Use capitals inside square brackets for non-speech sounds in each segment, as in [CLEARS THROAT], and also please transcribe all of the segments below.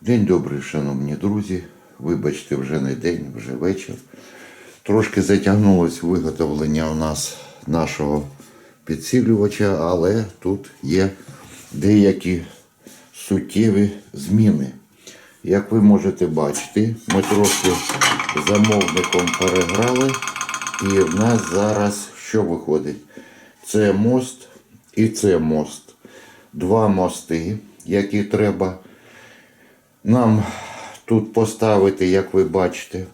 День добрий, шановні друзі. Вибачте, вже не день, вже вечір. Трошки затягнулось виготовлення у нас нашого підсилювача, але тут є деякі суттєві зміни. Як ви можете бачити, ми трошки замовником переграли, і в нас зараз що виходить? Це мост і це мост. Два мости, які треба нам тут поставити, як ви бачите.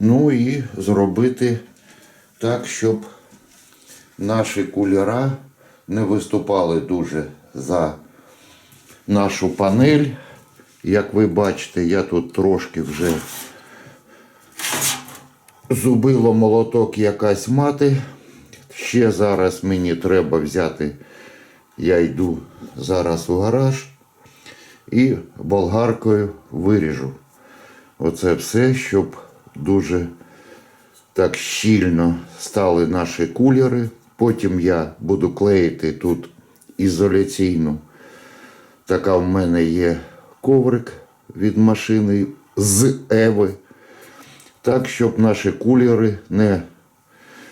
Ну і зробити так, щоб наші кулера не виступали дуже за нашу панель. Як ви бачите, я тут трошки вже зубило молоток якась мати. Ще зараз мені треба взяти, я йду зараз у гараж і болгаркою виріжу. Оце все, щоб дуже так щільно стали наші кулери. Потім я буду клеїти тут ізоляційну. Така в мене є коврик від машини з Еви. Так, щоб наші кулери не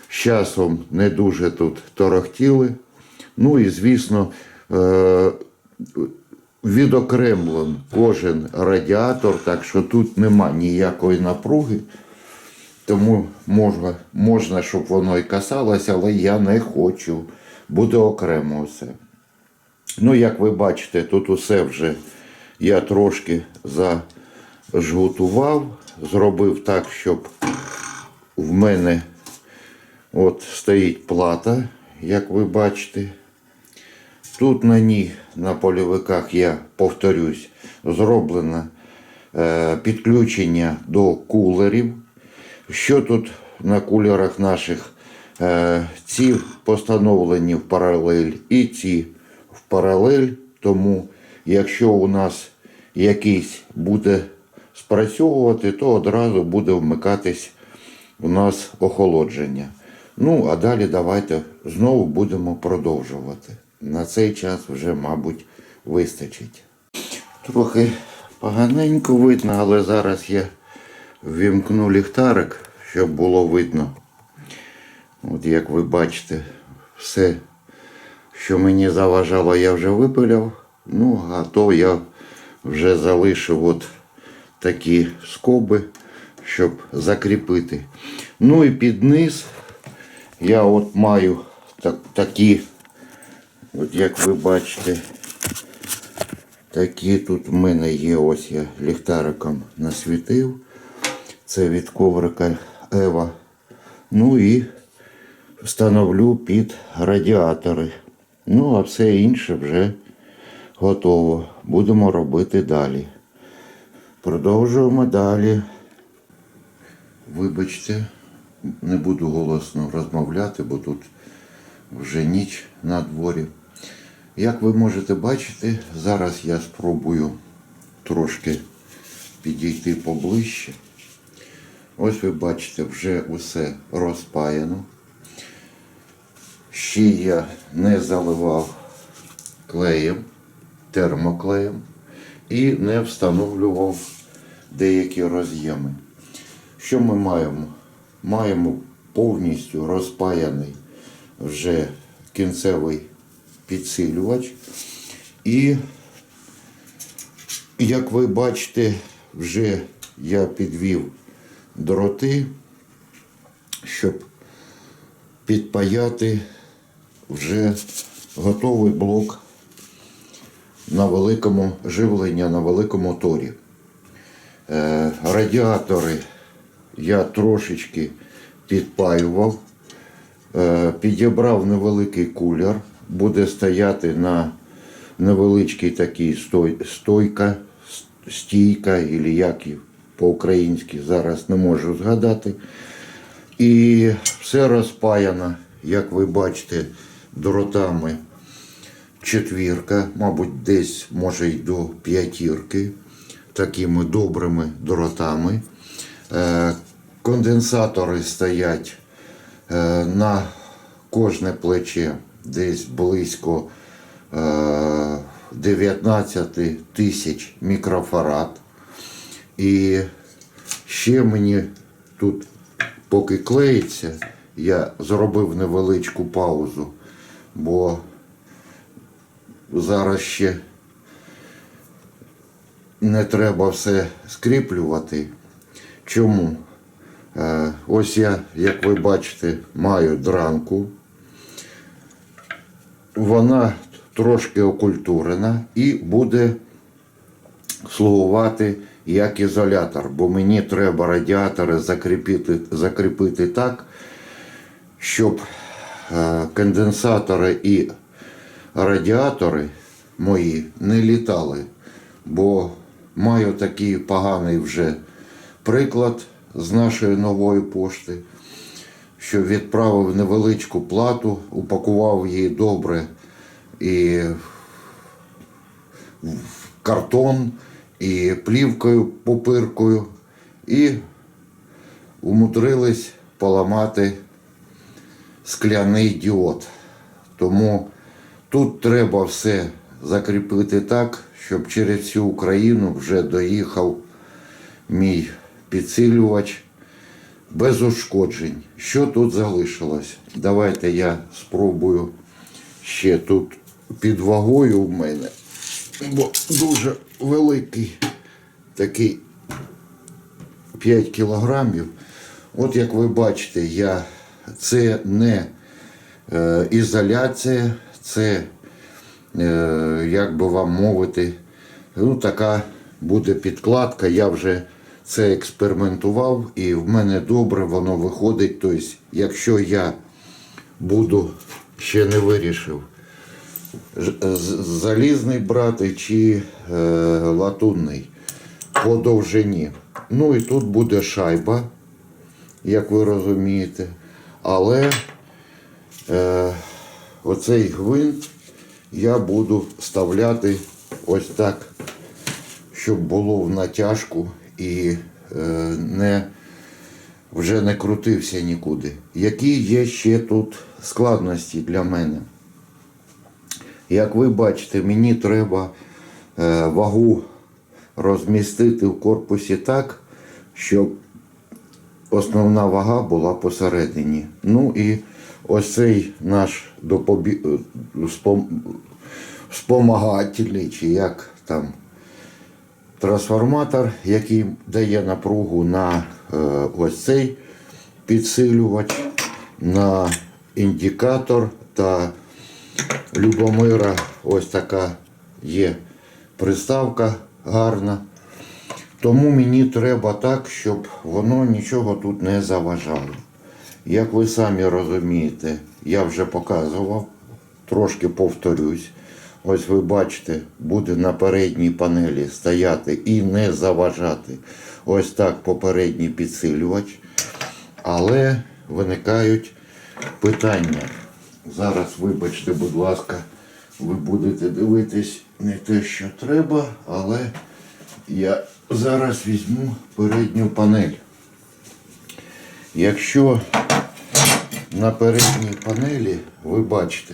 з часом не дуже тут торохтіли. Ну і звісно, е- відокремлен кожен радіатор, так що тут нема ніякої напруги. Тому можна, можна, щоб воно і касалося, але я не хочу. Буде окремо все. Ну, як ви бачите, тут усе вже я трошки зажгутував, зробив так, щоб в мене от стоїть плата, як ви бачите. Тут на ній, на польовиках, я повторюсь, зроблено е, підключення до кулерів. Що тут на кулерах наших? Е, ці постановлені в паралель і ці в паралель. Тому, якщо у нас якийсь буде спрацьовувати, то одразу буде вмикатись у нас охолодження. Ну, а далі давайте знову будемо продовжувати. На цей час вже, мабуть, вистачить. Трохи поганенько видно, але зараз я ввімкну ліхтарик, щоб було видно. От як ви бачите, все, що мені заважало, я вже випиляв. Ну, а то я вже залишив от такі скоби, щоб закріпити. Ну і під низ я от маю так, такі, от як ви бачите, такі тут в мене є, ось я ліхтариком насвітив. Це від коврика Ева. Ну і встановлю під радіатори. Ну, а все інше вже готово. Будемо робити далі. Продовжуємо далі. Вибачте, не буду голосно розмовляти, бо тут вже ніч на дворі. Як ви можете бачити, зараз я спробую трошки підійти поближче. Ось ви бачите, вже усе розпаяно. Ще я не заливав клеєм, термоклеєм і не встановлював деякі роз'єми. Що ми маємо? Маємо повністю розпаяний вже кінцевий підсилювач. І, як ви бачите, вже я підвів дроти, щоб підпаяти вже готовий блок на великому живлення на великому торі. Е, радіатори я трошечки підпаював, е, підібрав невеликий кулер, буде стояти на невеличкій такій стой, стойка, стійка, або як по-українськи зараз не можу згадати. І все розпаяно, як ви бачите, дротами четвірка, мабуть, десь може й до п'ятірки, такими добрими дротами. Е, конденсатори стоять е, на кожне плече десь близько е, 19 тисяч мікрофарад. І ще мені тут, поки клеїться, я зробив невеличку паузу, бо зараз ще не треба все скріплювати. Чому? Е, Ось я, як ви бачите, маю дранку. Вона трошки окультурена і буде слугувати як ізолятор, бо мені треба радіатори закріпити, закріпити так, щоб е, конденсатори і радіатори мої не літали. Бо маю такий поганий вже приклад з нашої нової пошти, що відправив невеличку плату, упакував її добре і в картон, і плівкою попиркою, і умудрились поламати скляний діод. Тому тут треба все закріпити так, щоб через всю Україну вже доїхав мій підсилювач без ушкоджень. Що тут залишилось? Давайте я спробую ще тут під вагою в мене, бо дуже великий такий 5 кілограмів. От як ви бачите, я, це не е, ізоляція, це, е, як би вам мовити, ну, така буде підкладка. Я вже це експериментував і в мене добре воно виходить. Тобто, якщо я буду ще не вирішив, залізний брати чи е, латунний по довжині. Ну і тут буде шайба, як ви розумієте. Але е, оцей гвинт я буду вставляти ось так, щоб було в натяжку і е, не, вже не крутився нікуди. Які є ще тут складності для мене? Як ви бачите, мені треба е, вагу розмістити в корпусі так, щоб основна вага була посередині. Ну і ось цей наш допобі... е, спом... спомагательний, чи як там трансформатор, який дає напругу на е, ось цей підсилювач, на індикатор та Любомира ось така є приставка гарна. Тому мені треба так, щоб воно нічого тут не заважало. Як ви самі розумієте, я вже показував, трошки повторюсь. Ось ви бачите, буде на передній панелі стояти і не заважати. Ось так попередній підсилювач. Але виникають питання. Зараз, вибачте, будь ласка, ви будете дивитись не те, що треба, але я зараз візьму передню панель. Якщо на передній панелі ви бачите,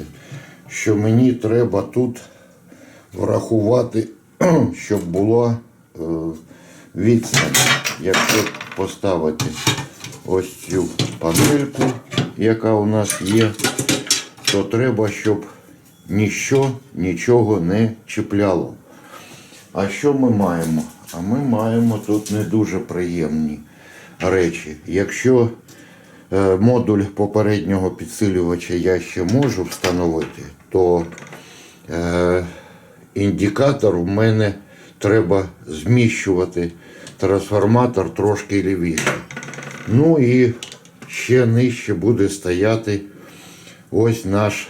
що мені треба тут врахувати, [CLEARS THROAT] щоб була е, відстань. Якщо поставити ось цю панельку, яка у нас є, то треба, щоб ніщо нічого не чіпляло. А що ми маємо? А ми маємо тут не дуже приємні речі. Якщо е, модуль попереднього підсилювача я ще можу встановити, то е, індикатор в мене треба зміщувати трансформатор трошки лівіше. Ну і ще нижче буде стояти ось наш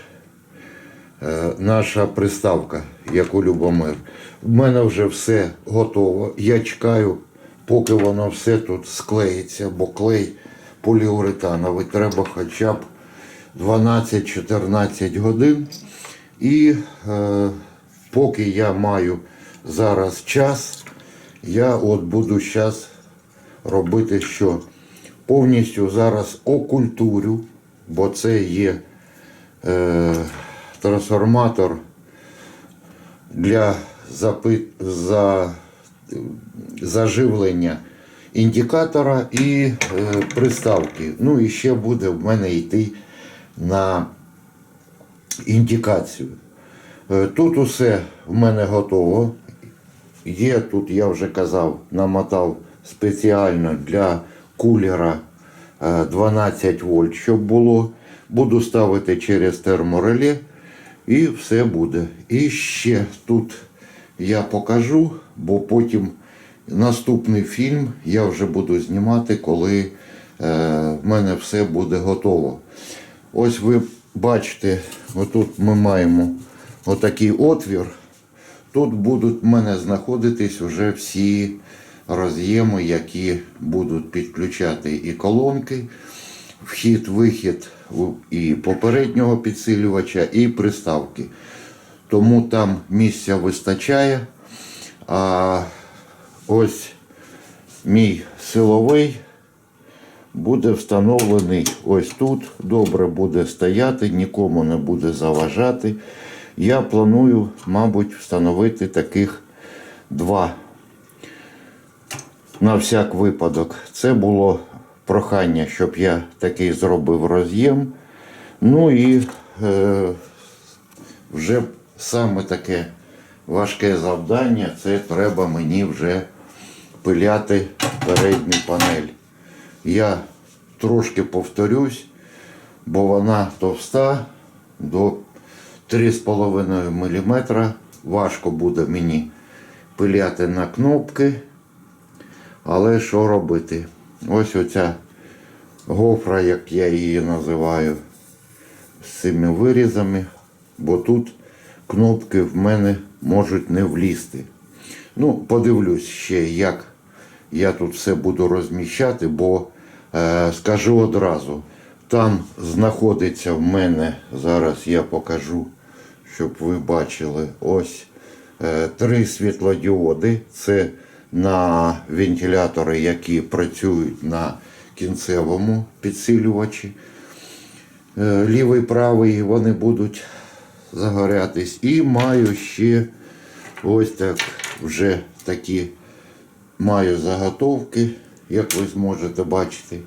е, наша приставка, як у Любомир. У мене вже все готово. Я чекаю, поки воно все тут склеїться, бо клей поліуретановий треба хоча б 12-14 годин. І е, поки я маю зараз час, я от буду зараз робити що? Повністю зараз окультурю, бо це є е, трансформатор для запи... за... заживлення індикатора і е, приставки. Ну і ще буде в мене йти на індикацію. Е, Тут усе в мене готово. Є тут, я вже казав, намотав спеціально для кулера е, 12 вольт, щоб було. Буду ставити через термореле і все буде. І ще тут я покажу, бо потім наступний фільм я вже буду знімати, коли е, в мене все буде готово. Ось ви бачите, отут ми маємо отакий отвір. Тут будуть в мене знаходитись вже всі роз'єми, які будуть підключати і колонки, вхід-вихід і попереднього підсилювача, і приставки. Тому там місця вистачає. А ось мій силовий буде встановлений ось тут. Добре буде стояти, нікому не буде заважати. Я планую, мабуть, встановити таких два. На всяк випадок. Це було прохання, щоб я такий зробив роз'єм. Ну і е, вже саме таке важке завдання це треба мені вже пиляти передню панель. Я трошки повторюсь, бо вона товста до 3,5 мм. Важко буде мені пиляти на кнопки. Але що робити? Ось оця гофра, як я її називаю, з цими вирізами, бо тут кнопки в мене можуть не влізти. Ну, подивлюсь ще, як я тут все буду розміщати, бо е, скажу одразу, там знаходиться в мене, зараз я покажу, щоб ви бачили, ось е, три світлодіоди. Це на вентилятори, які працюють на кінцевому підсилювачі. Е, Лівий, правий, вони будуть загорятись. І маю ще ось так вже такі маю заготовки, як ви зможете бачити,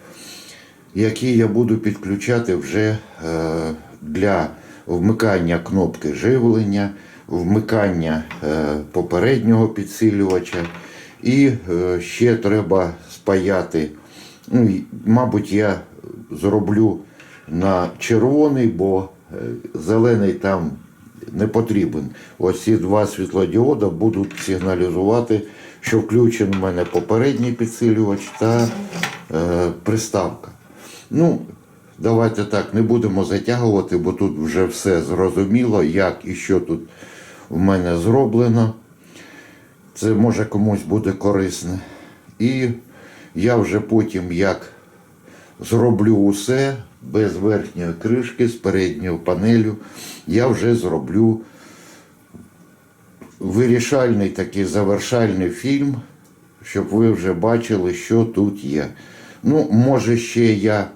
які я буду підключати вже е, для вмикання кнопки живлення, вмикання е, попереднього підсилювача. І е, ще треба спаяти. Ну, мабуть, я зроблю на червоний, бо е, зелений там не потрібен. Ось ці два світлодіода будуть сигналізувати, що включений в мене попередній підсилювач та е, приставка. Ну, давайте так, не будемо затягувати, бо тут вже все зрозуміло, як і що тут в мене зроблено. Це може комусь буде корисне. І я вже потім як зроблю усе без верхньої кришки, з передньою панелю, я вже зроблю вирішальний такий завершальний фільм, щоб ви вже бачили, що тут є. Ну, може, ще я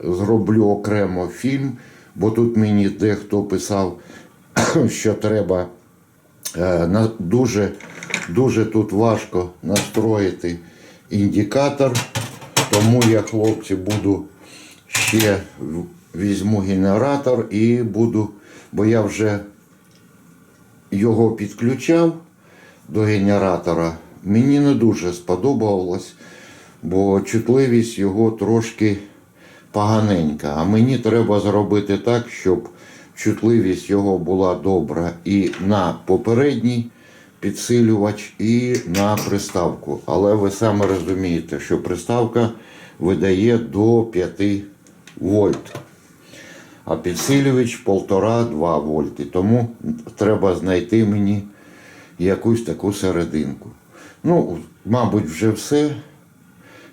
зроблю окремо фільм, бо тут мені дехто писав, [CLEARS THROAT] що треба е, дуже, дуже тут важко настроїти індикатор. Тому я, хлопці, буду ще візьму генератор і буду, бо я вже його підключав до генератора. Мені не дуже сподобалось, бо чутливість його трошки поганенька. А мені треба зробити так, щоб чутливість його була добра і на попередній підсилювач, і на приставку. Але ви саме розумієте, що приставка видає до 5 вольт. А підсилювач 1,5-2 вольти. Тому треба знайти мені якусь таку серединку. Ну, мабуть, вже все.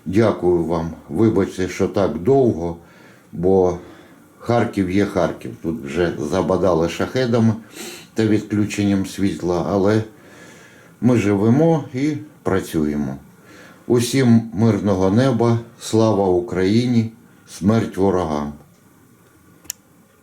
Дякую вам. Вибачте, що так довго, бо Харків є Харків. Тут вже забадали шахедами та відключенням світла, але ми живемо і працюємо. Усім мирного неба, слава Україні, смерть ворогам.